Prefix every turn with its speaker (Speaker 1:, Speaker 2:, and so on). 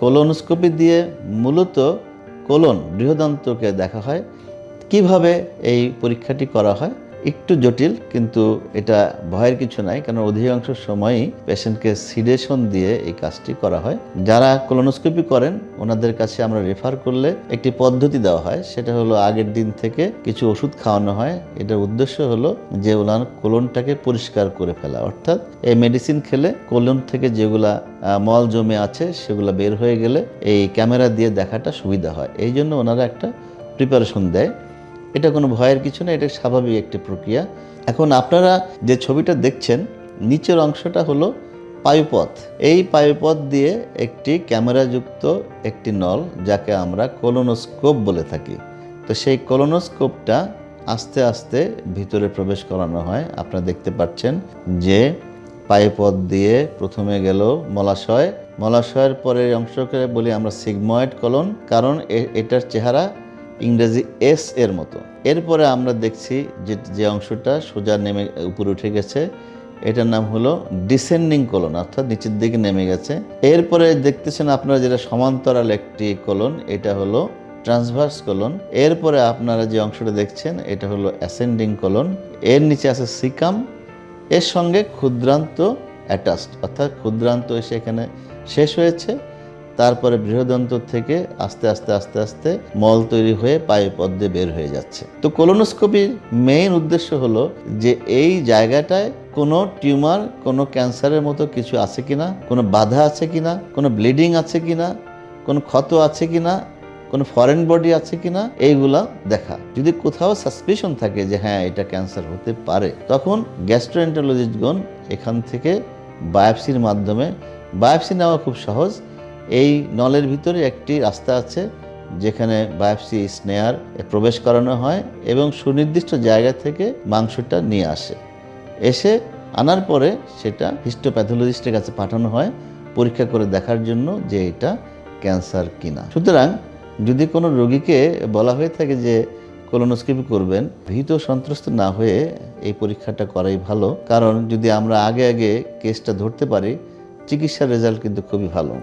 Speaker 1: Colonoscopy দিয়ে মূলত colon বৃহদান্তকে দেখা হয়। কীভাবে এই পরীক্ষাটি করা হয়? একটু জটিল, কিন্তু এটা ভয়ের কিছু নাই, কারণ অধিকাংশ সময়ই পেশেন্টকে সিডেশন দিয়ে এই কাজটি করা হয়। যারা কোলোনোস্কোপি করেন, ওনাদের কাছে আমরা রেফার করলে একটি পদ্ধতি দেওয়া হয়, সেটা হলো আগের দিন থেকে কিছু ওষুধ খাওয়ানো হয়। এটার উদ্দেশ্য হলো যে ওনার কোলনটাকে পরিষ্কার করে ফেলা। অর্থাৎ এই মেডিসিন খেলে কোলন থেকে যেগুলা মল জমে আছে, সেগুলো বের হয়ে গেলে এই ক্যামেরা দিয়ে দেখাটা সুবিধা হয়। এই জন্য ওনারা একটা প্রিপারেশন দেয়। এটা কোনো ভয়ের কিছু না, এটা স্বাভাবিক একটি প্রক্রিয়া। এখন আপনারা যে ছবিটা দেখছেন, নিচের অংশটা হলো পায়ুপথ। এই পায়ুপথ দিয়ে একটি ক্যামেরাযুক্ত একটি নল, যাকে আমরা কোলোনোস্কোপ বলে থাকি। তো সেই কোলোনোস্কোপটা আস্তে আস্তে ভিতরে প্রবেশ করানো হয়। আপনারা দেখতে পাচ্ছেন যে পায়ুপথ দিয়ে প্রথমে গেল মলাশয়। মলাশয়ের পরের অংশকে বলি আমরা সিগময়েড কলন, কারণ এটার চেহারা ইংরেজি এস এর মতো। এরপরে আমরা দেখছি যে যে অংশটা সোজা নেমে উপরে উঠে গেছে। এটার নাম হলো ডিসেন্ডিং কলন, অর্থাৎ নিচের দিকে নেমে গেছে। এরপরে দেখতেছেন আপনারা যেটা সমান্তরাল একটি কলন, এটা হলো ট্রান্সভার্স কলন। এরপরে আপনারা যে অংশটা দেখছেন, এটা হলো অ্যাসেন্ডিং কলন। এর নিচে আছে সিকাম, এর সঙ্গে ক্ষুদ্রান্ত অ্যাটাচড, অর্থাৎ ক্ষুদ্রান্ত এসে এখানে শেষ হয়েছে। তারপরে বৃহদন্ত থেকে আস্তে আস্তে আস্তে আস্তে মল তৈরি হয়ে পায়ে পদ্মে বের হয়ে যাচ্ছে। তো কোলোনোস্কোপির মেইন উদ্দেশ্য হলো যে এই জায়গাটায় কোনো টিউমার, কোনো ক্যান্সারের মতো কিছু আছে কিনা, কোনো বাধা আছে কিনা, কোনো ব্লিডিং আছে কিনা, কোনো ক্ষত আছে কিনা, কোনো ফরেন বডি আছে কিনা, এইগুলা দেখা। যদি কোথাও সাসপিশন থাকে যে হ্যাঁ এটা ক্যান্সার হতে পারে, তখন গ্যাস্ট্রোএন্টারোলজিস্টগণ এখান থেকে বায়োপসির মাধ্যমে বায়োপসি নেওয়া খুব সহজ। এই নলের ভিতরে একটি রাস্তা আছে যেখানে বায়োপসি স্নেয়ার প্রবেশ করানো হয় এবং সুনির্দিষ্ট জায়গা থেকে মাংসটা নিয়ে আসে। এসে আনার পরে সেটা হিস্টোপ্যাথোলজিস্টের কাছে পাঠানো হয় পরীক্ষা করে দেখার জন্য যে এটা ক্যান্সার কিনা। সুতরাং যদি কোনো রোগীকে বলা হয়ে থাকে যে কোলোনোস্কোপি করবেন, ভীত সন্ত্রস্ত না হয়ে এই পরীক্ষাটা করাই ভালো। কারণ যদি আমরা আগে আগে কেসটা ধরতে পারি, চিকিৎসার রেজাল্ট কিন্তু খুবই ভালো।